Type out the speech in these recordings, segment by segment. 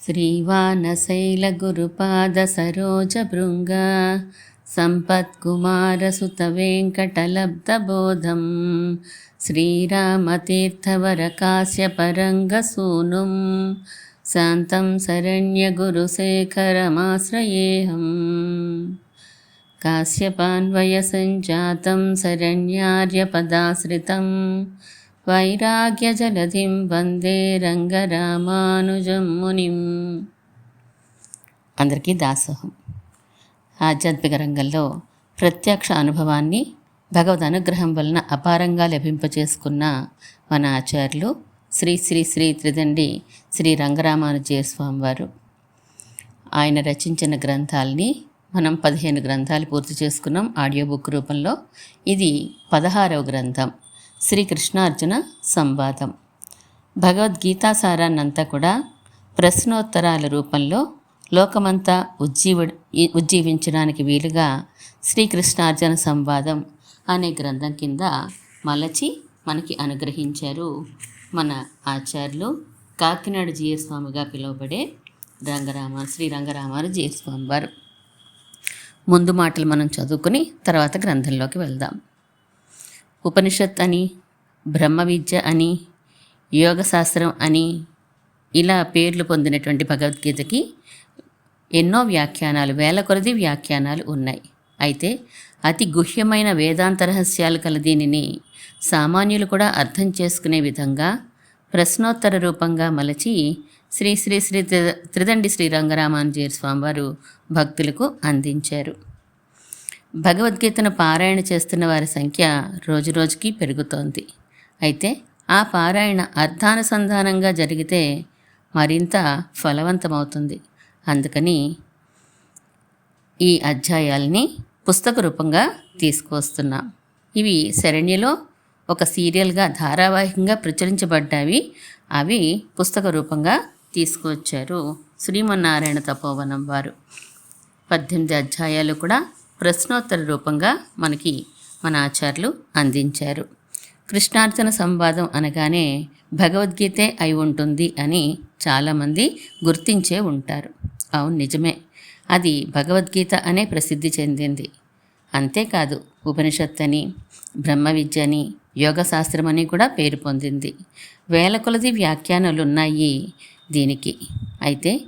श्रीवानशैलगुरुपादसरोजभृङ्ग सम्पत्कुमारसुतवेङ्कटलब्धबोधं श्रीरामतीर्थवरकास्यपरङ्गसूनुं शान्तं शरण्यगुरुशेखरमाश्रयेऽहम् काश्यपान्वयसञ्जातं शरण्यार्यपदाश्रितं వైరాగ్యజలధిం వందే రంగరామానుజం మునిం. అందరికీ దాసోహం. ఆధ్యాత్మిక రంగంలో ప్రత్యక్ష అనుభవాన్ని భగవద్ అనుగ్రహం వలన అపారంగా లభింపచేసుకున్న మన ఆచార్యులు శ్రీ శ్రీ శ్రీ త్రిదండి శ్రీ రంగరామానుజయ స్వామివారు. ఆయన రచించిన గ్రంథాలని మనం పదిహేను గ్రంథాలు పూర్తి చేసుకున్నాం ఆడియో బుక్ రూపంలో. ఇది పదహారవ గ్రంథం. శ్రీకృష్ణార్జున సంవాదం. భగవద్గీతా సారాన్నంతా కూడా ప్రశ్నోత్తరాల రూపంలో లోకమంతా ఉజ్జీవ ఉజ్జీవించడానికి వీలుగా శ్రీకృష్ణార్జున సంవాదం అనే గ్రంథం కింద మలచి మనకి అనుగ్రహించారు మన ఆచార్యులు కాకినాడ జీయస్వామిగా పిలువబడే రంగరామ శ్రీ రంగరామారు జీయస్వామి వారు ముందు మాటలు మనం చదువుకుని తర్వాత గ్రంథంలోకి వెళ్దాం. ఉపనిషత్ అని బ్రహ్మ విద్య అని యోగశాస్త్రం అని ఇలా పేర్లు పొందినటువంటి భగవద్గీతకి ఎన్నో వ్యాఖ్యానాలు వేల కొలది వ్యాఖ్యానాలు ఉన్నాయి. అయితే అతి గుహ్యమైన వేదాంత రహస్యాలు కల దీనిని సామాన్యులు కూడా అర్థం చేసుకునే విధంగా ప్రశ్నోత్తర రూపంగా మలచి శ్రీ శ్రీ శ్రీ త్రిదండి శ్రీ రంగరామానుజీయ స్వామివారు భక్తులకు అందించారు. భగవద్గీతను పారాయణ చేస్తున్న వారి సంఖ్య రోజురోజుకి పెరుగుతోంది. అయితే ఆ పారాయణ అర్థానుసంధానంగా జరిగితే మరింత ఫలవంతమవుతుంది. అందుకని ఈ అధ్యాయాల్ని పుస్తక రూపంగా తీసుకువస్తున్నాం. ఇవి శరణ్యలో ఒక సీరియల్గా ధారావాహికంగా ప్రచురించబడ్డావి అవి పుస్తక రూపంగా తీసుకువచ్చారు శ్రీమన్నారాయణ తపోవనం వారు. పద్దెనిమిది అధ్యాయాలు కూడా ప్రశ్నోత్తర రూపంగా మనకి మన ఆచార్యులు అందించారు. కృష్ణార్జన సంవాదం అనగానే భగవద్గీతే అయి ఉంటుంది అని చాలామంది గుర్తించే ఉంటారు. అవును నిజమే. అది భగవద్గీత అనే ప్రసిద్ధి చెందింది. అంతేకాదు ఉపనిషత్ అని బ్రహ్మ విద్య అని యోగశాస్త్రం అని కూడా పేరు పొందింది. వేల కొలది వ్యాఖ్యానాలు ఉన్నాయి దీనికి. అయితే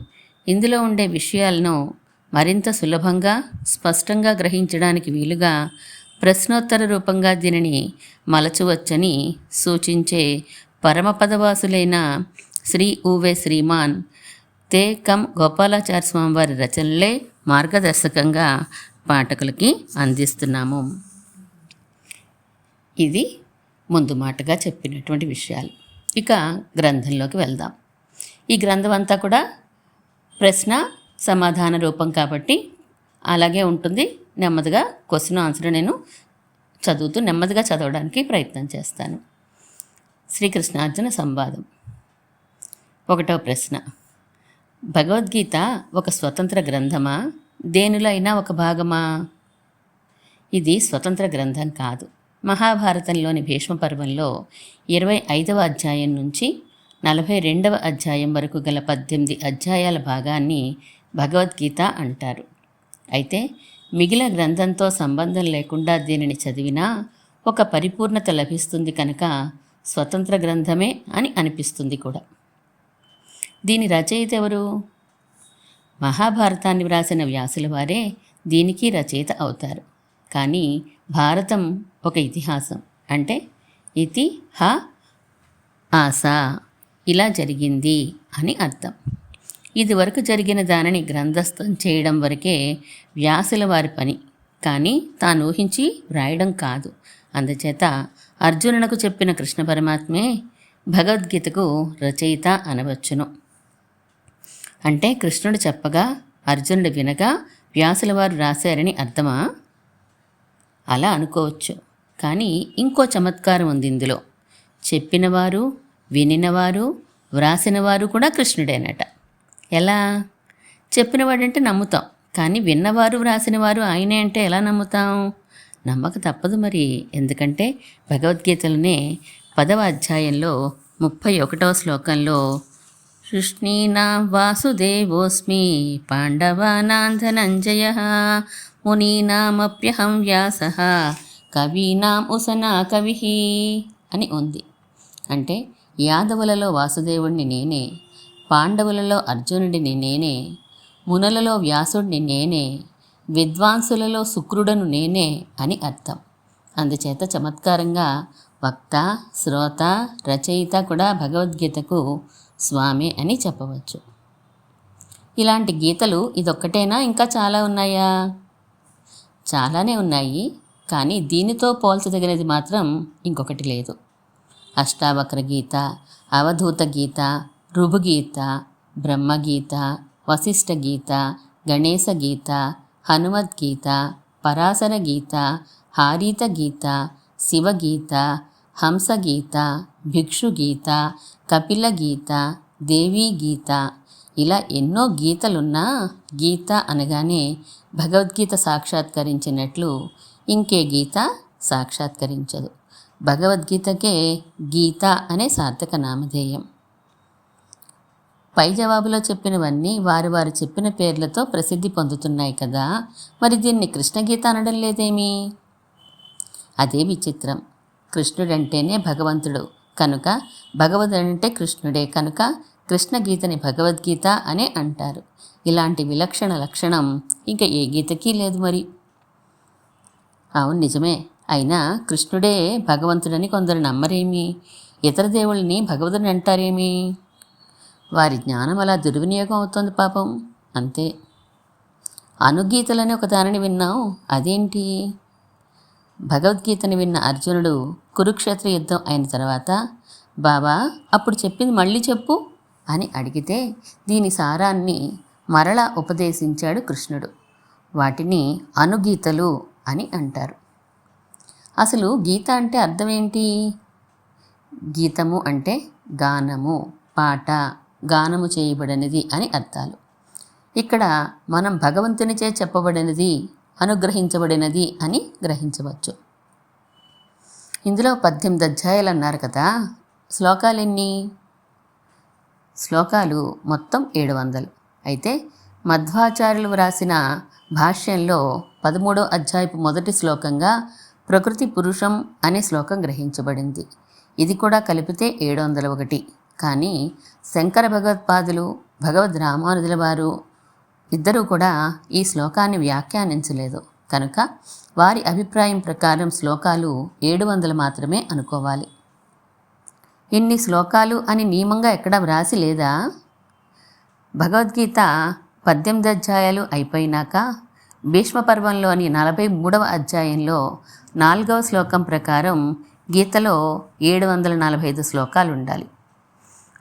ఇందులో ఉండే విషయాలను మరింత సులభంగా స్పష్టంగా గ్రహించడానికి వీలుగా ప్రశ్నోత్తర రూపంగా దీనిని మలచవచ్చని సూచించే పరమపదవాసులైన శ్రీ ఊవే శ్రీమాన్ తే. కమ్ గోపాలాచార్య స్వామివారి రచనలే మార్గదర్శకంగా పాఠకులకి అందిస్తున్నాము. ఇది ముందు మాటగా చెప్పినటువంటి విషయాలు. ఇక గ్రంథంలోకి వెళ్దాం. ఈ గ్రంథం అంతా కూడా ప్రశ్న సమాధాన రూపం కాబట్టి అలాగే ఉంటుంది. నెమ్మదిగా క్వశ్చన్ ఆన్సర్ నేను చదువుతూ నెమ్మదిగా చదవడానికి ప్రయత్నం చేస్తాను. శ్రీకృష్ణార్జున సంవాదం. ఒకటవ ప్రశ్న. భగవద్గీత ఒక స్వతంత్ర గ్రంథమా? దేనిలో అయినా ఒక భాగమా? ఇది స్వతంత్ర గ్రంథం కాదు. మహాభారతంలోని భీష్మ పర్వంలో ఇరవై ఐదవ అధ్యాయం నుంచి నలభై రెండవ అధ్యాయం వరకు గల పద్దెనిమిది అధ్యాయాల భాగాన్ని భగవద్గీత అంటారు. అయితే మిగిలిన గ్రంథంతో సంబంధం లేకుండా దీనిని చదివినా ఒక పరిపూర్ణత లభిస్తుంది కనుక స్వతంత్ర గ్రంథమే అని అనిపిస్తుంది కూడా. దీని రచయిత ఎవరు? మహాభారతాన్ని వ్రాసిన వ్యాసుల వారే దీనికి రచయిత అవుతారు. కానీ భారతం ఒక ఇతిహాసం. అంటే ఇతి హ ఆశ ఇలా జరిగింది అని అర్థం. ఇదివరకు జరిగిన దానిని గ్రంథస్థం చేయడం వరకే వ్యాసుల వారి పని. కానీ తాను ఊహించి వ్రాయడం కాదు. అందుచేత అర్జునునకు చెప్పిన కృష్ణ పరమాత్మే భగవద్గీతకు రచయిత అనవచ్చును. అంటే కృష్ణుడు చెప్పగా అర్జునుడు వినగా వ్యాసుల వారు రాశారని అర్థమా? అలా అనుకోవచ్చు. కానీ ఇంకో చమత్కారం ఉంది ఇందులో. చెప్పినవారు వినినవారు వ్రాసినవారు కూడా కృష్ణుడేనట. ఎలా? చెప్పినవాడంటే నమ్ముతాం. కానీ విన్నవారు వ్రాసినవారు ఆయనే అంటే ఎలా నమ్ముతాం? నమ్మక తప్పదు మరి. ఎందుకంటే భగవద్గీతలోనే పదవ అధ్యాయంలో ముప్పై ఒకటవ శ్లోకంలో సృష్ణీనా వాసుదేవోస్మి పాండవానాంధనంజయ మునీనామప్యహం వ్యాస కవీనాం ఉసనా కవి అని ఉంది. అంటే యాదవులలో వాసుదేవుణ్ణి నేనే పాండవులలో అర్జునుడిని నేనే మునులలో వ్యాసుడిని నేనే విద్వాంసులలో శుక్రుడను నేనే అని అర్థం. అందుచేత చమత్కారంగా వక్త శ్రోత రచయిత కూడా భగవద్గీతకు స్వామి అని చెప్పవచ్చు. ఇలాంటి గీతలు ఇదొక్కటేనా? ఇంకా చాలా ఉన్నాయా? చాలానే ఉన్నాయి. కానీ దీనితో పోల్చదగినది మాత్రం ఇంకొకటి లేదు. అష్టావక్ర గీత అవధూత గీత రుభుగీత బ్రహ్మగీత వశిష్ట గీత గణేశ గీత హనుమద్గీత పరాశర గీత హారీత గీత శివగీత హంసగీత భిక్షుగీత కపిల గీత దేవీ గీత ఇలా ఎన్నో గీతలున్నా గీత అనగానే భగవద్గీత సాక్షాత్కరించినట్లు ఇంకే గీత సాక్షాత్కరించదు. భగవద్గీతకే గీత అనే సార్థక నామధేయం. పై జవాబులో చెప్పినవన్నీ వారు వారు చెప్పిన పేర్లతో ప్రసిద్ధి పొందుతున్నాయి కదా. మరి దీన్ని కృష్ణగీత అనడం లేదేమి? అదే విచిత్రం. కృష్ణుడంటేనే భగవంతుడు. కనుక భగవదుడంటే కృష్ణుడే. కనుక కృష్ణ గీతని భగవద్గీత అనే అంటారు. ఇలాంటి విలక్షణ లక్షణం ఇంకా ఏ గీతకి లేదు మరి. అవును నిజమే. అయినా కృష్ణుడే భగవంతుడని కొందరు నమ్మరేమి? ఇతర దేవుళ్ళని భగవదుని అంటారేమి? వారి జ్ఞానం అలా దుర్వినియోగం అవుతోంది పాపం. అంతే. అనుగీతలని ఒక దానిని విన్నాం అదేంటి? భగవద్గీతని విన్న అర్జునుడు కురుక్షేత్ర యుద్ధం అయిన తర్వాత బాబా అప్పుడు చెప్పింది మళ్ళీ చెప్పు అని అడిగితే దీని సారాన్ని మరలా ఉపదేశించాడు కృష్ణుడు. వాటిని అనుగీతలు అని అంటారు. అసలు గీత అంటే అర్థం ఏంటి? గీతము అంటే గానము పాట గానము చేయబడినది అని అర్థాలు. ఇక్కడ మనం భగవంతునిచే చెప్పబడినది అనుగ్రహించబడినది అని గ్రహించవచ్చు. ఇందులో పద్దెనిమిది అధ్యాయాలు అన్నారు కదా శ్లోకాలు ఎన్ని శ్లోకాలు మొత్తం ఏడు వందలు. అయితే మధ్వాచార్యులు వ్రాసిన భాష్యంలో పదమూడో అధ్యాయపు మొదటి శ్లోకంగా ప్రకృతి పురుషం అనే శ్లోకం గ్రహించబడింది. ఇది కూడా కలిపితే ఏడు వందల ఒకటి. కానీ శంకర భగవత్పాదులు భగవద్ రామానుజుల వారు ఇద్దరూ కూడా ఈ శ్లోకాన్ని వ్యాఖ్యానించలేదు. కనుక వారి అభిప్రాయం ప్రకారం శ్లోకాలు ఏడు వందలు మాత్రమే అనుకోవాలి. ఇన్ని శ్లోకాలు అని నియమంగా ఎక్కడ వ్రాసి లేదా? భగవద్గీత పద్దెనిమిది అధ్యాయాలు అయిపోయినాక భీష్మపర్వంలోని నలభై మూడవ అధ్యాయంలో నాలుగవ శ్లోకం ప్రకారం గీతలో ఏడు వందల నలభై ఐదు శ్లోకాలు ఉండాలి.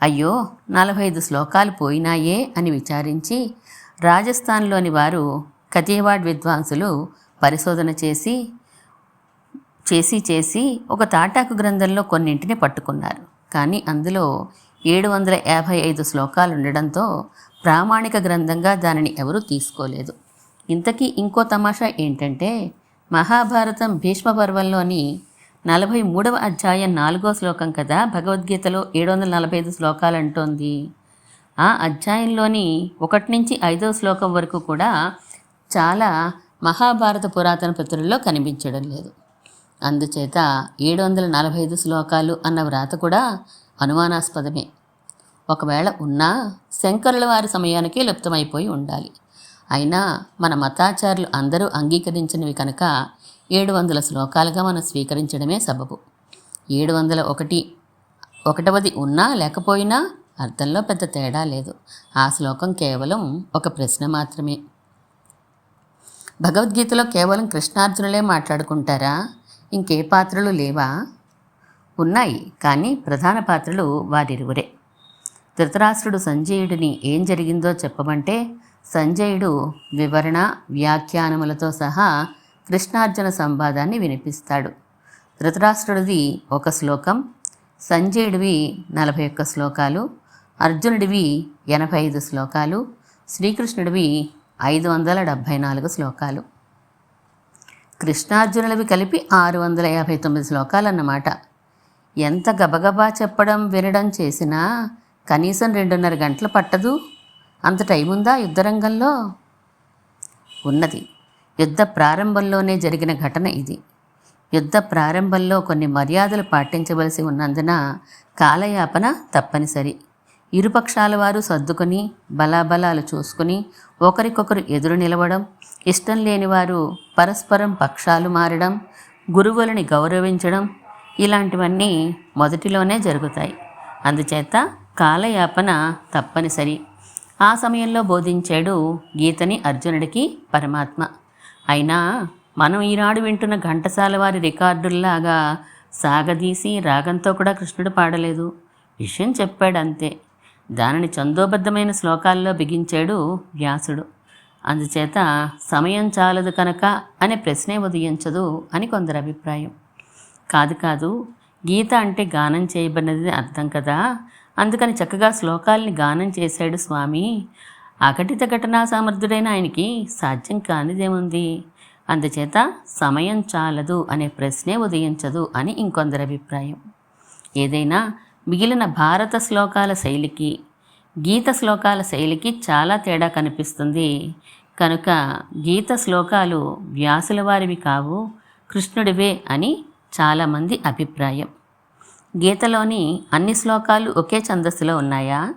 అయ్యో నలభై ఐదు శ్లోకాలు పోయినాయే అని విచారించి రాజస్థాన్లోని వారు కతియవాడ్ విద్వాంసులు పరిశోధన చేసి చేసి చేసి ఒక తాటాకు గ్రంథంలో కొన్నింటిని పట్టుకున్నారు. కానీ అందులో ఏడు వందల యాభై ఐదు శ్లోకాలు ఉండడంతో ప్రామాణిక గ్రంథంగా దానిని ఎవరూ తీసుకోలేదు. ఇంతకీ ఇంకో తమాషా ఏంటంటే మహాభారతం భీష్మ పర్వంలోని నలభై మూడవ అధ్యాయం నాలుగో శ్లోకం కదా? భగవద్గీతలో ఏడు వందల నలభై ఐదు శ్లోకాలు అంటోంది ఆ అధ్యాయంలోని ఒకటి నుంచి ఐదో శ్లోకం వరకు కూడా చాలా మహాభారత పురాతన పత్రుల్లో కనిపించడం లేదు. అందుచేత ఏడు వందల నలభై ఐదు శ్లోకాలు అన్న వ్రాత కూడా అనుమానాస్పదమే. ఒకవేళ ఉన్నా శంకరుల వారి సమయానికే లుప్తమైపోయి ఉండాలి. అయినా మన మతాచారులు అందరూ అంగీకరించినవి కనుక ఏడు వందల శ్లోకాలుగా మనం స్వీకరించడమే సబబు. ఏడు వందల ఒకటి ఒకటవది ఉన్నా లేకపోయినా అర్థంలో పెద్ద తేడా లేదు. ఆ శ్లోకం కేవలం ఒక ప్రశ్న మాత్రమే. భగవద్గీతలో కేవలం కృష్ణార్జునులే మాట్లాడుకుంటారా? ఇంకే పాత్రలు లేవా? ఉన్నాయి కానీ ప్రధాన పాత్రలు వారిరువురే. ధృతరాష్ట్రుడు సంజయుడిని ఏం జరిగిందో చెప్పమంటే సంజయుడు వివరణ వ్యాఖ్యానములతో సహా కృష్ణార్జున సంవాదాన్ని వినిపిస్తాడు. ధృతరాష్ట్రుడిది ఒక శ్లోకం సంజయుడివి నలభై ఒక్క శ్లోకాలు అర్జునుడివి ఎనభై ఐదు శ్లోకాలు శ్రీకృష్ణుడివి ఐదు వందల డెబ్భై నాలుగు శ్లోకాలు. కృష్ణార్జునులవి కలిపి ఆరు వందల యాభై తొమ్మిది శ్లోకాలన్నమాట. ఎంత గబగబా చెప్పడం వినడం చేసినా కనీసం రెండున్నర గంటలు పట్టదు. అంత టైం ఉందా యుద్ధరంగంలో? ఉన్నది. యుద్ధ ప్రారంభంలోనే జరిగిన ఘటన ఇది. యుద్ధ ప్రారంభంలో కొన్ని మర్యాదలు పాటించవలసి ఉన్నందున కాలయాపన తప్పనిసరి. ఇరుపక్షాల వారు సర్దుకొని బలాబలాలు చూసుకుని ఒకరికొకరు ఎదురు నిలవడం ఇష్టం లేని వారు పరస్పరం పక్షాలు మారడం గురువులని గౌరవించడం ఇలాంటివన్నీ మొదటిలోనే జరుగుతాయి. అందుచేత కాలయాపన తప్పనిసరి. ఆ సమయంలో బోధించాడు గీతని అర్జునుడికి పరమాత్మ. అయినా మనం ఈనాడు వింటున్న ఘంటసాల వారి రికార్డుల్లాగా సాగదీసి రాగంతో కూడా కృష్ణుడు పాడలేదు. విషయం చెప్పాడు అంతే దానిని చందోబద్ధమైన శ్లోకాల్లో బిగించాడు వ్యాసుడు. అందుచేత సమయం చాలదు కనుక అనే ప్రశ్నే ఉదయించదు అని కొందరు అభిప్రాయం. కాదు కాదు గీత అంటే గానం చేయబడినది అర్థం కదా. అందుకని చక్కగా శ్లోకాల్ని గానం చేశాడు స్వామి. అఘటిత ఘటనా సమర్థుడైన ఆయనకి సాధ్యం కానిదేముంది? అందుచేత సమయం చాలదు అనే ప్రశ్నే ఉదయించదు అని ఇంకొందరి అభిప్రాయం. ఏదైనా మిగిలిన భారత శ్లోకాల శైలికి గీత శ్లోకాల శైలికి చాలా తేడా కనిపిస్తుంది. కనుక గీత శ్లోకాలు వ్యాసుల వారివి కావు కృష్ణుడివే అని చాలామంది అభిప్రాయం. గీతలోని అన్ని శ్లోకాలు ఒకే ఛందస్సులో ఉన్నాయా?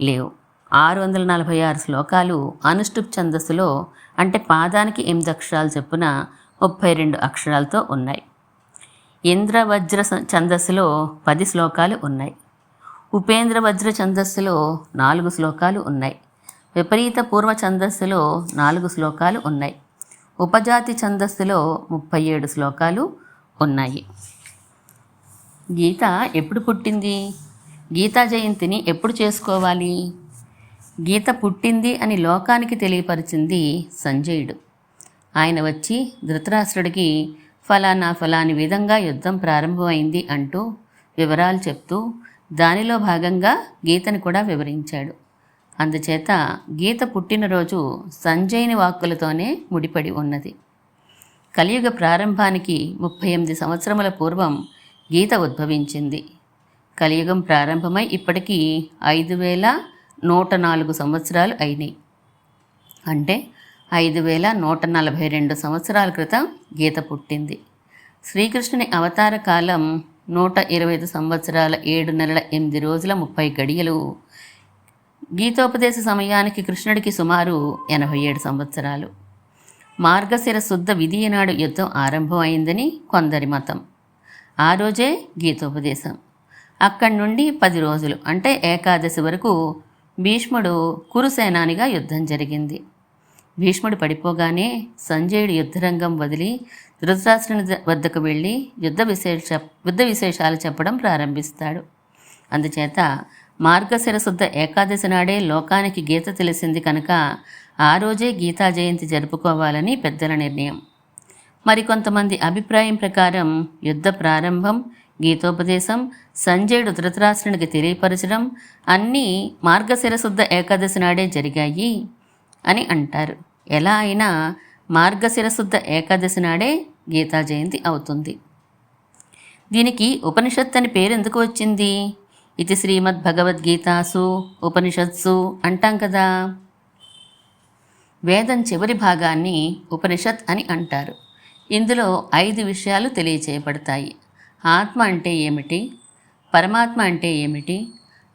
లేవు. ఆరు వందల నలభై ఆరు శ్లోకాలు అనుష్టుప్ ఛందస్సులో అంటే పాదానికి ఎనిమిది అక్షరాలు చొప్పున ముప్పై రెండు అక్షరాలతో ఉన్నాయి. ఇంద్ర వజ్ర ఛందస్సులో పది శ్లోకాలు ఉన్నాయి. ఉపేంద్ర వజ్ర ఛందస్సులో నాలుగు శ్లోకాలు ఉన్నాయి. విపరీత పూర్వ ఛందస్సులో నాలుగు శ్లోకాలు ఉన్నాయి. ఉపజాతి ఛందస్సులో ముప్పై ఏడు శ్లోకాలు ఉన్నాయి. గీత ఎప్పుడు పుట్టింది? గీతా జయంతిని ఎప్పుడు చేసుకోవాలి? గీత పుట్టింది అని లోకానికి తెలియపరిచింది సంజయుడు. ఆయన వచ్చి ధృతరాష్ట్రుడికి ఫలానా ఫలాని విధంగా యుద్ధం ప్రారంభమైంది అంటూ వివరాలు చెప్తూ దానిలో భాగంగా గీతను కూడా వివరించాడు. అందుచేత గీత పుట్టినరోజు సంజయుని వాక్కులతోనే ముడిపడి ఉన్నది. కలియుగ ప్రారంభానికి ముప్పై ఎనిమిది సంవత్సరముల పూర్వం గీత ఉద్భవించింది. కలియుగం ప్రారంభమై ఇప్పటికీ ఐదు వేల నూట నాలుగు సంవత్సరాలు అయినాయి. అంటే ఐదు వేల నూట నలభై రెండు సంవత్సరాల క్రితం గీత పుట్టింది. శ్రీకృష్ణుని అవతార కాలం నూట ఇరవై ఐదు సంవత్సరాల ఏడు నెలల ఎనిమిది రోజుల ముప్పై గడియలు. గీతోపదేశ సమయానికి కృష్ణుడికి సుమారు ఎనభై ఏడు సంవత్సరాలు. మార్గశిర శుద్ధ విధియనాడు యుద్ధం ఆరంభం అయిందని కొందరి మతం. ఆ రోజే గీతోపదేశం. అక్కడి నుండి పది రోజులు అంటే ఏకాదశి వరకు భీష్ముడు కురుసేనానిగా యుద్ధం జరిగింది. భీష్ముడు పడిపోగానే సంజయుడు యుద్ధరంగం వదిలి ధృతరాష్ట్రుని వద్దకు వెళ్ళి యుద్ధ విశేష యుద్ధ విశేషాలు చెప్పడం ప్రారంభిస్తాడు. అందుచేత మార్గశిర శుద్ధ ఏకాదశి నాడే లోకానికి గీత తెలిసింది కనుక ఆ రోజే గీతా జయంతి జరుపుకోవాలని పెద్దల నిర్ణయం. మరికొంతమంది అభిప్రాయం ప్రకారం యుద్ధ ప్రారంభం గీతోపదేశం సంజయుడు ధృతరాష్ట్రునికి తెలియపరచడం అన్నీ మార్గశిరశుద్ధ ఏకాదశి నాడే జరిగాయి అని అంటారు. ఎలా అయినా మార్గశిరశుద్ధ ఏకాదశి నాడే గీతా జయంతి అవుతుంది. దీనికి ఉపనిషత్ అని పేరు ఎందుకు వచ్చింది? ఇది శ్రీమద్ భగవద్గీతాసు ఉపనిషత్సు అంటాం కదా. వేదం చివరి భాగాన్ని ఉపనిషత్ అని అంటారు. ఇందులో ఐదు విషయాలు తెలియచేయబడతాయి. ఆత్మ అంటే ఏమిటి? పరమాత్మ అంటే ఏమిటి?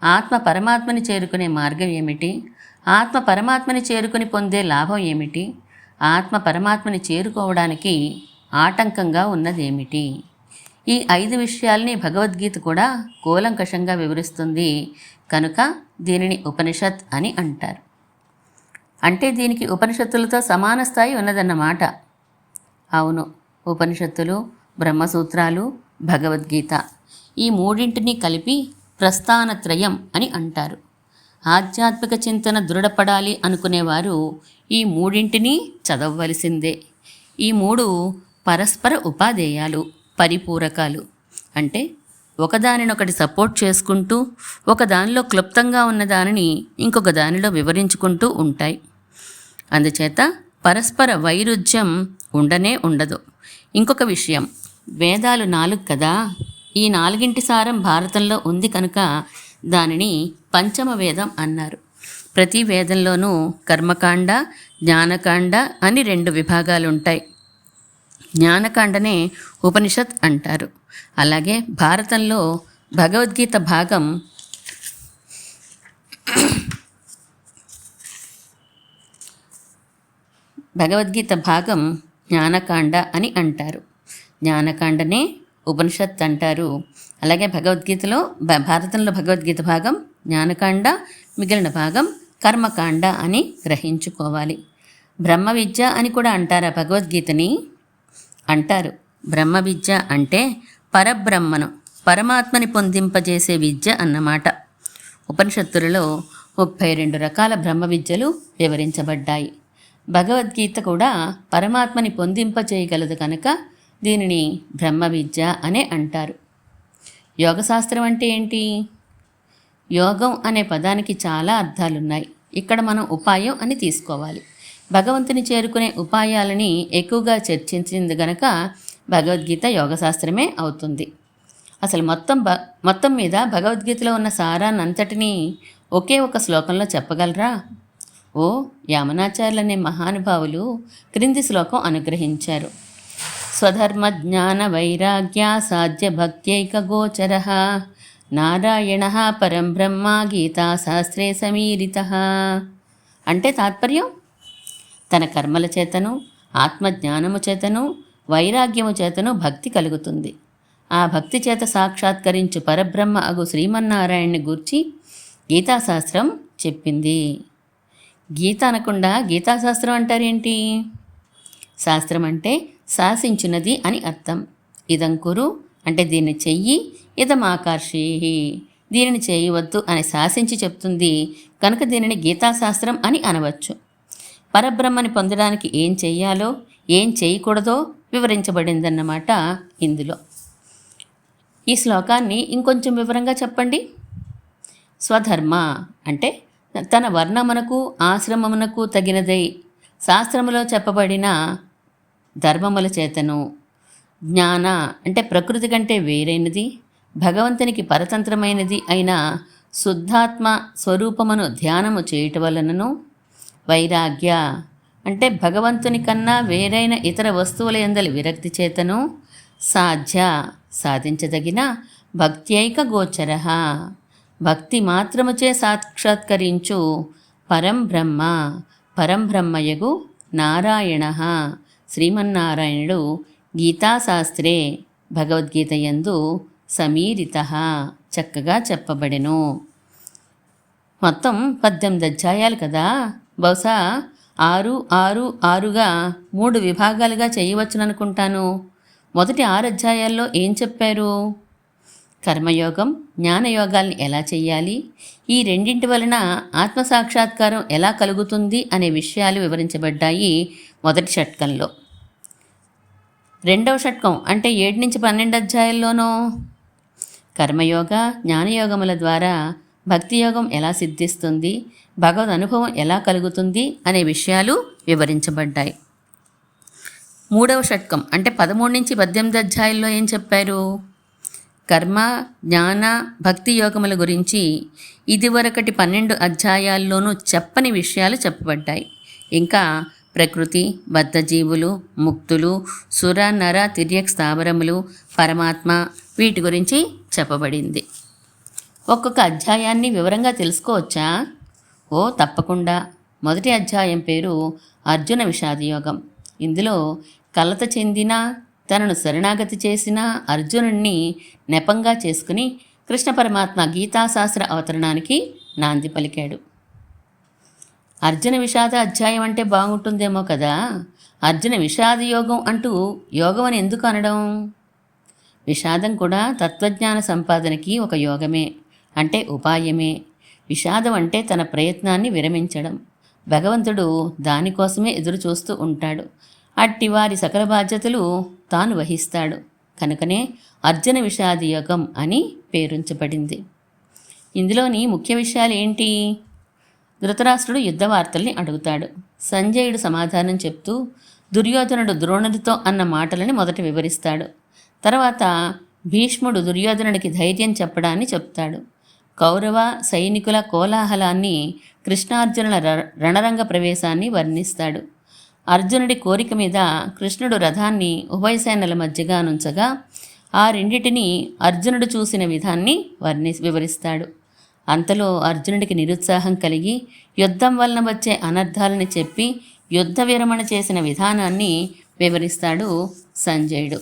ఆత్మ పరమాత్మని చేరుకునే మార్గం ఏమిటి? ఆత్మ పరమాత్మని చేరుకుని పొందే లాభం ఏమిటి? ఆత్మ పరమాత్మని చేరుకోవడానికి ఆటంకంగా ఉన్నదేమిటి? ఈ ఐదు విషయాల్ని భగవద్గీత కూడా కూలంకషంగా వివరిస్తుంది. కనుక దీనిని ఉపనిషత్ అని అంటారు. అంటే దీనికి ఉపనిషత్తులతో సమాన స్థాయి ఉన్నదన్నమాట. అవును ఉపనిషత్తులు బ్రహ్మసూత్రాలు భగవద్గీత. ఈ మూడింటిని కలిపి ప్రస్థానత్రయం అని అంటారు. ఆధ్యాత్మిక చింతన దృఢపడాలి అనుకునేవారు ఈ మూడింటిని చదవవలసిందే. ఈ మూడు పరస్పర ఉపాధేయాలు పరిపూరకాలు. అంటే ఒకదానినొకటి సపోర్ట్ చేసుకుంటూ ఒక దానిలో క్లుప్తంగా ఉన్న దానిని ఇంకొక దానిలో వివరించుకుంటూ ఉంటాయి. అందుచేత పరస్పర వైరుధ్యం ఉండనే ఉండదు. ఇంకొక విషయం వేదాలు నాలుగు కదా? ఈ నాలుగింటి సారం భారతంలో ఉంది కనుక దానిని పంచమ వేదం అన్నారు. ప్రతి వేదంలోనూ కర్మకాండ జ్ఞానకాండ అని రెండు విభాగాలు ఉంటాయి జ్ఞానకాండనే ఉపనిషత్ అంటారు. అలాగే భారతంలో భగవద్గీత భాగం భగవద్గీత భాగం జ్ఞానకాండ అని అంటారు. జ్ఞానకాండనే ఉపనిషత్ అంటారు. అలాగే భగవద్గీతలో భ- భారతంలో భగవద్గీత భాగం జ్ఞానకాండ మిగిలిన భాగం కర్మకాండ అని గ్రహించుకోవాలి. బ్రహ్మ విద్య అని కూడా అంటారా భగవద్గీతని? అంటారు. బ్రహ్మ విద్య అంటే పరబ్రహ్మను పరమాత్మని పొందింపజేసే విద్య అన్నమాట. ఉపనిషత్తులలో ముప్పై రెండు రకాల బ్రహ్మ విద్యలు వివరించబడ్డాయి. భగవద్గీత కూడా పరమాత్మని పొందింపచేయగలదు కనుక దీనిని బ్రహ్మ విద్య అనే అంటారు. యోగశాస్త్రం అంటే ఏంటి? యోగం అనే పదానికి చాలా అర్థాలున్నాయి. ఇక్కడ మనం ఉపాయం అని తీసుకోవాలి. భగవంతుని చేరుకునే ఉపాయాలని ఎక్కువగా చర్చించింది గనక భగవద్గీత యోగశాస్త్రమే అవుతుంది. అసలు మొత్తం భ మొత్తం మీద భగవద్గీతలో ఉన్న సారాన్నంతటినీ ఒకే ఒక శ్లోకంలో చెప్పగలరా? ఓ యామనాచార్యులనే మహానుభావులు క్రింది శ్లోకం అనుగ్రహించారు. స్వధర్మ జ్ఞాన వైరాగ్య సాధ్య నారాయణ పరం బ్రహ్మ గీతా శాస్త్రే సమీరిత. అంటే తాత్పర్యం? తన కర్మల చేతను ఆత్మజ్ఞానము చేతను వైరాగ్యము చేతను భక్తి కలుగుతుంది. ఆ భక్తి చేత సాక్షాత్కరించు పరబ్రహ్మ అగు శ్రీమన్నారాయణ్ని గూర్చి గీతాశాస్త్రం చెప్పింది. గీత అనకుండా గీతాశాస్త్రం అంటారేంటి? శాస్త్రం అంటే శాసించినది అని అర్థం. ఇదం కురు అంటే దీన్ని చెయ్యి ఇదమాకర్షీ దీనిని చేయవద్దు అని శాసించి చెప్తుంది. కనుక దీనిని గీతాశాస్త్రం అని అనవచ్చు. పరబ్రహ్మని పొందడానికి ఏం చెయ్యాలో ఏం చేయకూడదో వివరించబడిందన్నమాట ఇందులో. ఈ శ్లోకాన్ని ఇంకొంచెం వివరంగా చెప్పండి. స్వధర్మ అంటే తన వర్ణమునకు ఆశ్రమమునకు తగినదై శాస్త్రములో చెప్పబడిన ధర్మముల చేతను జ్ఞాన అంటే ప్రకృతి కంటే వేరైనది భగవంతునికి పరతంత్రమైనది అయిన శుద్ధాత్మ స్వరూపమును ధ్యానము చేయుట వలనను వైరాగ్య అంటే భగవంతుని కన్నా వేరైన ఇతర వస్తువుల ఎందలి విరక్తి చేతను సాధ్య సాధించదగిన భక్త్యైక గోచర. భక్తి మాత్రముచే సాక్షాత్కరించు పరం బ్రహ్మ పరం బ్రహ్మయగు నారాయణ. శ్రీమన్నారాయణుడు గీతాశాస్త్రే భగవద్గీత యందు సమీరిత చక్కగా చెప్పబడెను. మొత్తం పద్దెనిమిది అధ్యాయాలు కదా. బహుశా ఆరు ఆరు ఆరుగా మూడు విభాగాలుగా చేయవచ్చుననుకుంటాను. మొదటి ఆరు అధ్యాయాల్లో ఏం చెప్పారు? కర్మయోగం జ్ఞానయోగాల్ని ఎలా చేయాలి ఈ రెండింటి వలన ఆత్మసాక్షాత్కారం ఎలా కలుగుతుంది? అనే విషయాలు వివరించబడ్డాయి. మొదటి షట్కంలో. రెండవ షట్కం అంటే ఏడు నుంచి పన్నెండు అధ్యాయాల్లోనూ? కర్మయోగ జ్ఞానయోగముల ద్వారా భక్తి యోగం ఎలా సిద్ధిస్తుంది? భగవద్ అనుభవం ఎలా కలుగుతుంది? అనే విషయాలు వివరించబడ్డాయి. మూడవ షట్కం అంటే పదమూడు నుంచి పద్దెనిమిది అధ్యాయుల్లో ఏం చెప్పారు? కర్మ జ్ఞాన భక్తి యోగముల గురించి ఇదివరకటి పన్నెండు అధ్యాయాల్లోనూ చెప్పని విషయాలు చెప్పబడ్డాయి. ఇంకా ప్రకృతి బద్ధజీవులు ముక్తులు సుర నర తిర్యక్ స్థావరములు పరమాత్మ వీటి గురించి చెప్పబడింది. ఒక్కొక్క అధ్యాయాన్ని వివరంగా తెలుసుకోవచ్చా? ఓ తప్పకుండా. మొదటి అధ్యాయం పేరు అర్జున విషాదయోగం. ఇందులో కలత చెందిన తనను శరణాగతి చేసిన అర్జునుణ్ణి నెపంగా చేసుకుని కృష్ణ పరమాత్మ గీతాశాస్త్ర అవతరణానికి నాంది పలికాడు. అర్జున విషాద అధ్యాయం అంటే బాగుంటుందేమో కదా. అర్జున విషాద యోగం అంటూ యోగం అని ఎందుకు అనడం? విషాదం కూడా తత్వజ్ఞాన సంపాదనకి ఒక యోగమే అంటే ఉపాయమే. విషాదం అంటే తన ప్రయత్నాన్ని విరమించడం. భగవంతుడు దానికోసమే ఎదురు చూస్తూ ఉంటాడు. అట్టి వారి సకల బాధ్యతలు తాను వహిస్తాడు. కనుకనే అర్జున విషాద యోగం అని పేరుంచబడింది. ఇందులోని ముఖ్య విషయాలు ఏంటి ధృతరాష్ట్రుడు యుద్ధ వార్తల్ని అడుగుతాడు. సంజయుడు సమాధానం చెప్తూ దుర్యోధనుడు ద్రోణుడితో అన్న మాటలని మొదట వివరిస్తాడు. తర్వాత భీష్ముడు దుర్యోధనుడికి ధైర్యం చెప్పడాన్ని చెప్తాడు. కౌరవ సైనికుల కోలాహలాన్ని కృష్ణార్జునుల ర- రణరంగ ప్రవేశాన్ని వర్ణిస్తాడు. అర్జునుడి కోరిక మీద కృష్ణుడు రథాన్ని ఉభయ సేనల మధ్యగా నుంచగా ఆ రెండిటిని అర్జునుడు చూసిన విధాన్ని వర్ణి వివరిస్తాడు. అంతలో అర్జునుడికి నిరుత్సాహం కలిగి యుద్ధం వలన వచ్చే అనర్థాలని చెప్పి యుద్ధ విరమణ చేసిన విధానాన్ని వివరిస్తాడు సంజయుడు.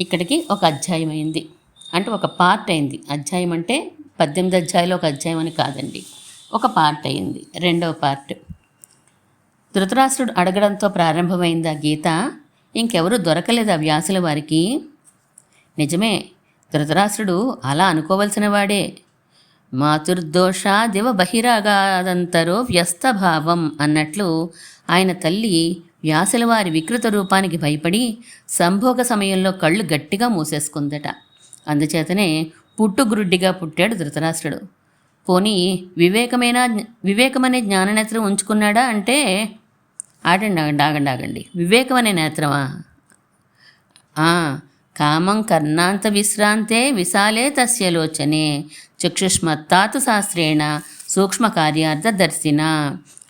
ఇక్కడికి ఒక అధ్యాయం అయింది. అంటే ఒక పార్ట్ అయింది. అధ్యాయం అంటే పద్దెనిమిది అధ్యాయులు ఒక అధ్యాయం అని కాదండి. ఒక పార్ట్ అయింది. రెండవ పార్ట్. ధృతరాష్ట్రుడు అడగడంతో ప్రారంభమైంది ఆ గీత. ఇంకెవరూ దొరకలేదు ఆ వ్యాసుల వారికి. నిజమే ధృతరాష్ట్రుడు అలా అనుకోవలసిన వాడే. మాతుర్దోషాదివ బహిరాగాదంతరో వ్యస్తభావం అన్నట్లు ఆయన తల్లి వ్యాసుల వారి వికృత రూపానికి భయపడి సంభోగ సమయంలో కళ్ళు గట్టిగా మూసేసుకుందట. అందుచేతనే పుట్టుగురుడ్డిగా పుట్టాడు ధృతరాష్ట్రుడు. పోనీ వివేకమైన వివేకమనే జ్ఞాననేత్రం ఉంచుకున్నాడా అంటే ఆగండి ఆగండి ఆగండి ఆగండి. వివేకమనే నేత్రమా? కామం కర్ణాంత విశ్రాంతే విశాలే తస్య లోచనే చక్షుష్మత్తాతు శాస్త్రేణ సూక్ష్మ కార్యార్థ దర్శిన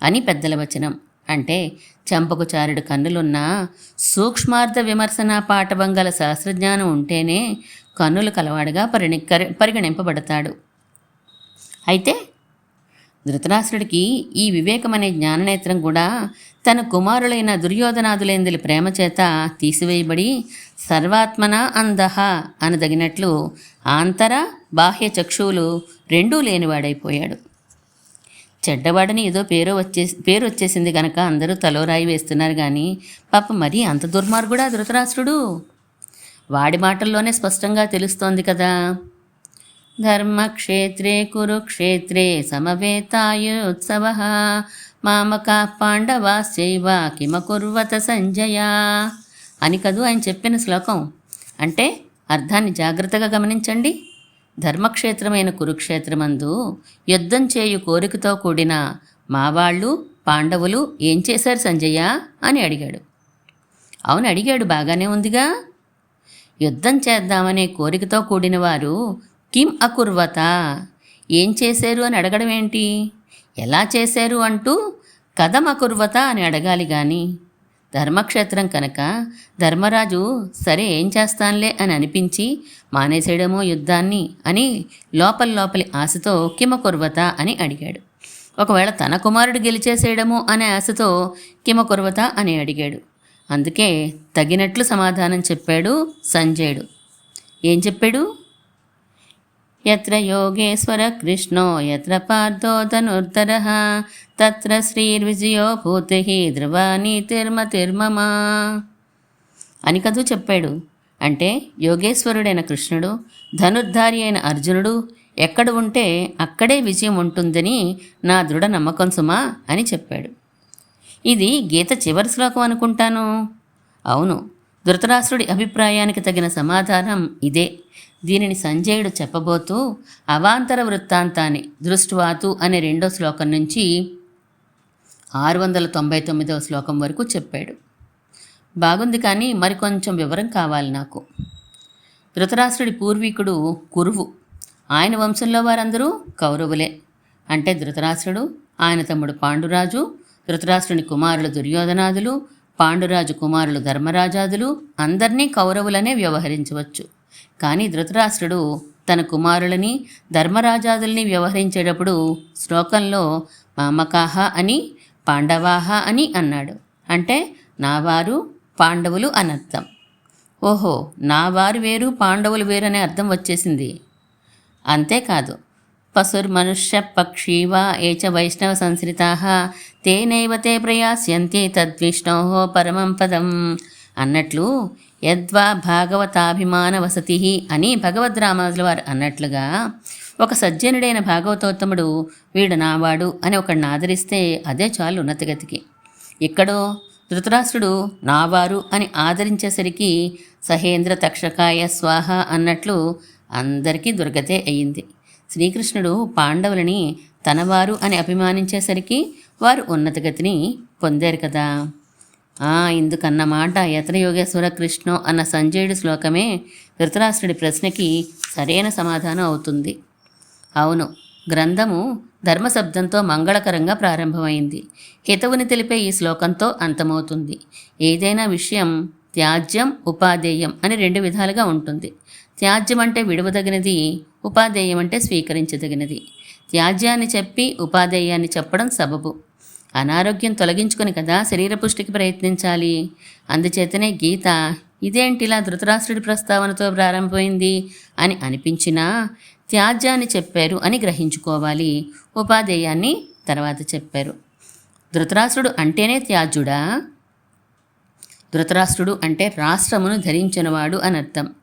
అని పెద్దల వచనం. అంటే చంపకు చారుడు కన్నులున్న సూక్ష్మార్థ విమర్శన పాఠభంగల శాస్త్రజ్ఞానం ఉంటేనే కన్నులు కలవాడుగా పరిణి పరిగణింపబడతాడు. అయితే ధృతరాష్ట్రుడికి ఈ వివేకమనే జ్ఞాననేత్రం కూడా తన కుమారులైన దుర్యోధనాదులేందుల ప్రేమ చేత తీసివేయబడి సర్వాత్మన అందహ అనదగినట్లు ఆంతర బాహ్య చక్షువులు రెండూ లేనివాడైపోయాడు. చెడ్డవాడని ఏదో పేరు వచ్చే పేరు వచ్చేసింది గనక అందరూ తలోరాయి వేస్తున్నారు కానీ పాప మరీ అంత దుర్మార్గుడా ధృతరాష్ట్రుడు? వాడి మాటల్లోనే స్పష్టంగా తెలుస్తోంది కదా. ధర్మక్షేత్రే కురుక్షేత్రే సమవేతాయోత్సవ మామకా పాండవాశ్చైవ కిమకుర్వత సంజయ అని కదూ ఆయన చెప్పిన శ్లోకం అంటే అర్థాన్ని జాగ్రత్తగా గమనించండి. ధర్మక్షేత్రమైన కురుక్షేత్రమందు యుద్ధం చేయు కోరికతో కూడిన మావాళ్ళు పాండవులు ఏం చేశారు సంజయ అని అడిగాడు. అవును అడిగాడు బాగానే ఉందిగా. యుద్ధం చేద్దామనే కోరికతో కూడిన వారు కిం అకుర్వత ఏం చేశారు? అని అడగడం ఏంటి? ఎలా చేశారు? అంటూ కథం అకుర్వత అని అడగాలి కానీ ధర్మక్షేత్రం కనుక ధర్మరాజు సరే ఏం చేస్తానులే అని అనిపించి మానేసేయడమో యుద్ధాన్ని అని లోపల లోపలి ఆశతో కిమకుర్వత అని అడిగాడు. ఒకవేళ తన కుమారుడు గెలిచేసేయడము అనే ఆశతో కిమకుర్వత అని అడిగాడు. అందుకే తగినట్లు సమాధానం చెప్పాడు సంజయుడు. ఏం చెప్పాడు? ఎత్ర యోగేశ్వర కృష్ణో ఎత్ర పార్థో ధనుర్ధర తత్ర శ్రీర్విజయో భూతి ధ్రువాణి తిర్మ తిర్మమా అని కదూ చెప్పాడు అంటే యోగేశ్వరుడైన కృష్ణుడు ధనుర్ధారి అయిన అర్జునుడు ఎక్కడ ఉంటే అక్కడే విజయం ఉంటుందని నా దృఢ నమ్మకం సుమా అని చెప్పాడు. ఇది గీత చివరి శ్లోకం అనుకుంటాను. అవును ధృతరాష్ట్రుడి అభిప్రాయానికి తగిన సమాధానం ఇదే. దీనిని సంజయుడు చెప్పబోతూ అవాంతర వృత్తాంతాన్ని దృష్టివాతు అనే రెండో శ్లోకం నుంచి ఆరు వందల తొంభై తొమ్మిదవ శ్లోకం వరకు చెప్పాడు. బాగుంది కానీ మరికొంచెం వివరం కావాలి నాకు. ధృతరాష్ట్రుడి పూర్వీకుడు కురువు. ఆయన వంశంలో వారందరూ కౌరవులే. అంటే ధృతరాష్ట్రుడు ఆయన తమ్ముడు పాండురాజు ధృతరాష్ట్రుని కుమారులు దుర్యోధనాదులు పాండురాజు కుమారులు ధర్మరాజాదులు అందరినీ కౌరవులనే వ్యవహరించవచ్చు. కానీ ధృతరాష్ట్రుడు తన కుమారులని ధర్మరాజాదుల్ని వ్యవహరించేటప్పుడు శ్లోకంలో మామకాహ అని పాండవాహ అని అన్నాడు. అంటే నావారు పాండవులు అనర్థం. ఓహో నా వారు వేరు పాండవులు వేరు అనే అర్థం వచ్చేసింది. అంతేకాదు పశుర్మనుష్య పక్షీ ఏచ ఏ చ వైష్ణవ సంశ్రితా తేనైవ తే ప్రయాస్యంతి తద్విష్ణో పరమం పదం అన్నట్లు యద్వా భాగవతాభిమాన వసతి అని భగవద్రామాజుల వారు అన్నట్లుగా ఒక సజ్జనుడైన భాగవతోత్తముడు వీడు నావాడు అని ఒకడిని ఆదరిస్తే అదే చాలు ఉన్నతగతికి. ఇక్కడో ధృతరాష్ట్రుడు నావారు అని ఆదరించేసరికి సహేంద్ర తక్షకాయ స్వాహ అన్నట్లు అందరికీ దుర్గతే అయ్యింది శ్రీకృష్ణుడు పాండవులని తనవారు అని అభిమానించేసరికి వారు ఉన్నతగతిని పొందారు కదా. ఆ ఇందుకన్నమాట యత్ర యోగేశ్వర కృష్ణో అన్న సంజయుడి శ్లోకమే ధృతరాష్ట్రుడి ప్రశ్నకి సరైన సమాధానం అవుతుంది. అవును గ్రంథము ధర్మశబ్దంతో మంగళకరంగా ప్రారంభమైంది. హితవుని తెలిపే ఈ శ్లోకంతో అంతమవుతుంది. ఏదైనా విషయం త్యాజ్యం ఉపాధేయం అని రెండు విధాలుగా ఉంటుంది. త్యాజ్యం అంటే విడువదగినది ఉపాధేయం అంటే స్వీకరించదగినది. త్యాజ్యాన్ని చెప్పి ఉపాధేయాన్ని చెప్పడం సబబు. అనారోగ్యం తొలగించుకుని కదా శరీర పుష్టికి ప్రయత్నించాలి. అందుచేతనే గీత ఇదేంటిలా ధృతరాష్ట్రుడి ప్రస్తావనతో ప్రారంభమైంది? అని అనిపించినా త్యాజ్యాన్ని చెప్పారు అని గ్రహించుకోవాలి. ఉపాధేయాన్ని తర్వాత చెప్పారు. ధృతరాష్ట్రుడు అంటేనే త్యాజ్యుడా? ధృతరాష్ట్రుడు అంటే రాష్ట్రమును ధరించినవాడు అని అర్థం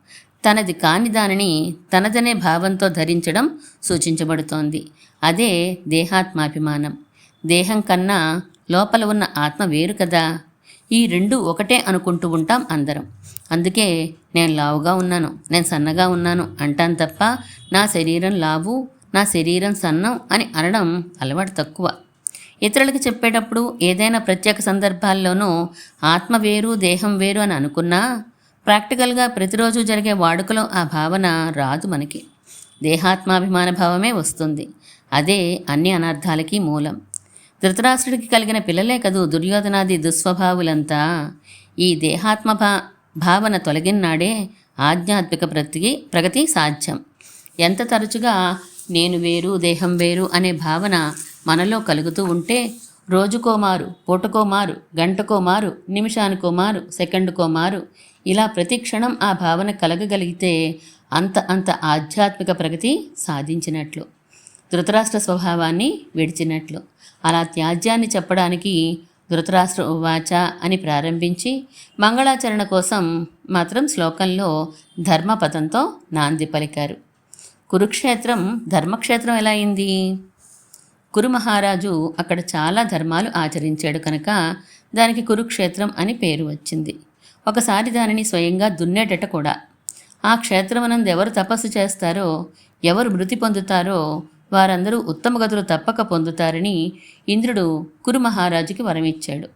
తనది కాని దానిని తనదనే భావంతో ధరించడం సూచించబడుతోంది. అదే దేహాత్మాభిమానం. దేహం కన్నా లోపల ఉన్న ఆత్మ వేరు కదా. ఈ రెండు ఒకటే అనుకుంటూ ఉంటాం అందరం. అందుకే నేను లావుగా ఉన్నాను నేను సన్నగా ఉన్నాను అంటాను తప్ప నా శరీరం లావు నా శరీరం సన్నం అని అనడం అలవాటు తక్కువ. ఇతరులకు చెప్పేటప్పుడు ఏదైనా ప్రత్యేక సందర్భాల్లోనూ ఆత్మ వేరు దేహం వేరు అని అనుకున్నా ప్రాక్టికల్గా ప్రతిరోజు జరిగే వాడుకలో ఆ భావన రాదు మనకి. దేహాత్మాభిమాన భావమే వస్తుంది. అదే అన్ని అనర్థాలకి మూలం. ధృతరాష్ట్రుడికి కలిగిన పిల్లలే కదూ దుర్యోధనాది దుస్వభావులంతా. ఈ దేహాత్మ భా భావన తొలగినాడే ఆధ్యాత్మిక ప్రతి ప్రగతి సాధ్యం. ఎంత తరచుగా నేను వేరు దేహం వేరు అనే భావన మనలో కలుగుతూ ఉంటే రోజుకో మారు పూటకో మారు గంటకో మారు నిమిషానికో మారు సెకండ్కో మారు ఇలా ప్రతి క్షణం ఆ భావన కలగగలిగితే అంత అంత ఆధ్యాత్మిక ప్రగతి సాధించినట్లు. ధృతరాష్ట్ర స్వభావాన్ని విడిచినట్లు. అలా త్యాజ్యాన్ని చెప్పడానికి ధృతరాష్ట్ర ఉవాచ అని ప్రారంభించి మంగళాచరణ కోసం మాత్రం శ్లోకంలో ధర్మపదంతో నాంది పలికారు. కురుక్షేత్రం ధర్మక్షేత్రం ఎలా అయింది? కురు మహారాజు అక్కడ చాలా ధర్మాలు ఆచరించాడు కనుక దానికి కురుక్షేత్రం అని పేరు వచ్చింది. ఒకసారి దానిని స్వయంగా దున్నేటట కూడా. ఆ క్షేత్రమనందు ఎవరు తపస్సు చేస్తారో ఎవరు మృతి పొందుతారో వారందరూ ఉత్తమ గతులు తప్పక పొందుతారని ఇంద్రుడు కురు మహారాజుకి వరమిచ్చాడు.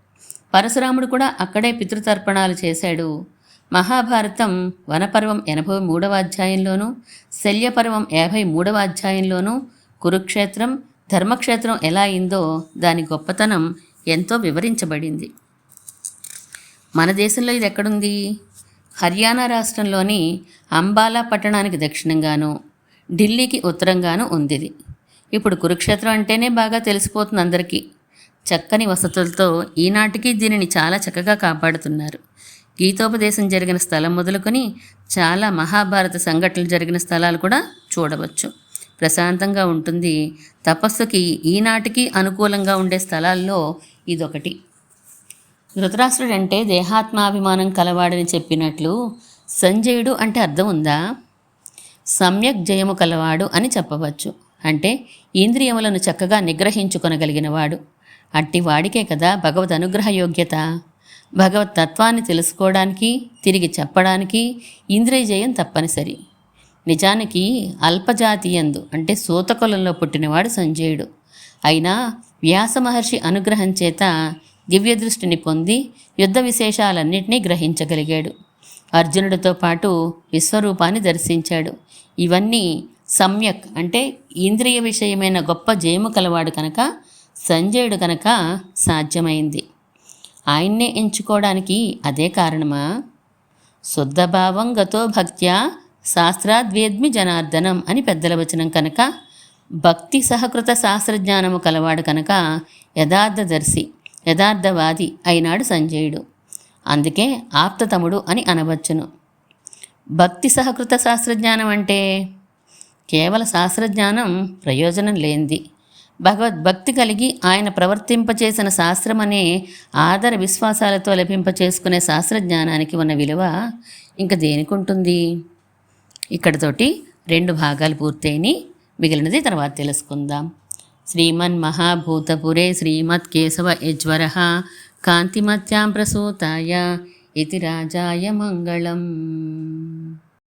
పరశురాముడు కూడా అక్కడే పితృతర్పణాలు చేశాడు. మహాభారతం వనపర్వం ఎనభై మూడవ అధ్యాయంలోనూ శల్యపర్వం యాభై మూడవ అధ్యాయంలోనూ కురుక్షేత్రం ధర్మక్షేత్రం ఎలా అయిందో దాని గొప్పతనం ఎంతో వివరించబడింది. మన దేశంలో ఇది ఎక్కడుంది? హర్యానా రాష్ట్రంలోని అంబాలా పట్టణానికి దక్షిణంగాను ఢిల్లీకి ఉత్తరంగాను ఉంది ఇది. ఇప్పుడు కురుక్షేత్రం అంటేనే బాగా తెలిసిపోతుంది అందరికీ. చక్కని వసతులతో ఈనాటికి దీనిని చాలా చక్కగా కాపాడుతున్నారు. గీతోపదేశం జరిగిన స్థలం మొదలుకొని చాలా మహాభారత సంఘటనలు జరిగిన స్థలాలు కూడా చూడవచ్చు. ప్రశాంతంగా ఉంటుంది. తపస్సుకి ఈనాటికి అనుకూలంగా ఉండే స్థలాల్లో ఇదొకటి. ధృతరాష్ట్రుడంటే దేహాత్మాభిమానం కలవాడని చెప్పినట్లు సంజయుడు అంటే అర్థం ఉందా? సమ్యక్ జయము కలవాడు అని చెప్పవచ్చు. అంటే ఇంద్రియములను చక్కగా నిగ్రహించుకొనగలిగినవాడు. అట్టి వాడికే కదా భగవద్ అనుగ్రహ యోగ్యత. భగవత్ తత్వాన్ని తెలుసుకోవడానికి తిరిగి చెప్పడానికి ఇంద్రియ జయం తప్పనిసరి. నిజానికి అల్పజాతీయందు అంటే సూతకులంలో పుట్టినవాడు సంజయుడు. అయినా వ్యాస మహర్షి అనుగ్రహం చేత దివ్య దృష్టిని పొంది యుద్ధ విశేషాలన్నింటినీ గ్రహించగలిగాడు. అర్జునుడితో పాటు విశ్వరూపాన్ని దర్శించాడు. ఇవన్నీ సమ్యక్ అంటే ఇంద్రియ విషయమైన గొప్ప జయము కలవాడు కనుక సంజయుడు కనుక సాధ్యమైంది. ఆయన్నే ఎంచుకోవడానికి అదే కారణమా? శుద్ధభావం గతో భక్త్యా శాస్త్రాద్వేద్మి జనార్దనం అని పెద్దల వచనం కనుక భక్తి సహకృత శాస్త్రజ్ఞానము కలవాడు కనుక యథార్థదర్శి యథార్థవాది అయినాడు సంజయుడు. అందుకే ఆప్తతముడు అని అనవచ్చును. భక్తి సహకృత శాస్త్రజ్ఞానం అంటే కేవల శాస్త్రజ్ఞానం ప్రయోజనం లేనిది. భగవద్భక్తి కలిగి ఆయన ప్రవర్తింపచేసిన శాస్త్రం అనే ఆదర విశ్వాసాలతో లభింపచేసుకునే శాస్త్రజ్ఞానానికి ఉన్న విలువ ఇంకా దేనికుంటుంది? ఇక్కడతోటి రెండు భాగాలు పూర్తయిని మిగిలినది తర్వాత తెలుసుకుందాం. శ్రీమన్ మహాభూతపురే శ్రీమత్ కేశవ యజ్వర కాంతిమత్యాం ప్రసూతాయ ఇది రాజాయ మంగళం.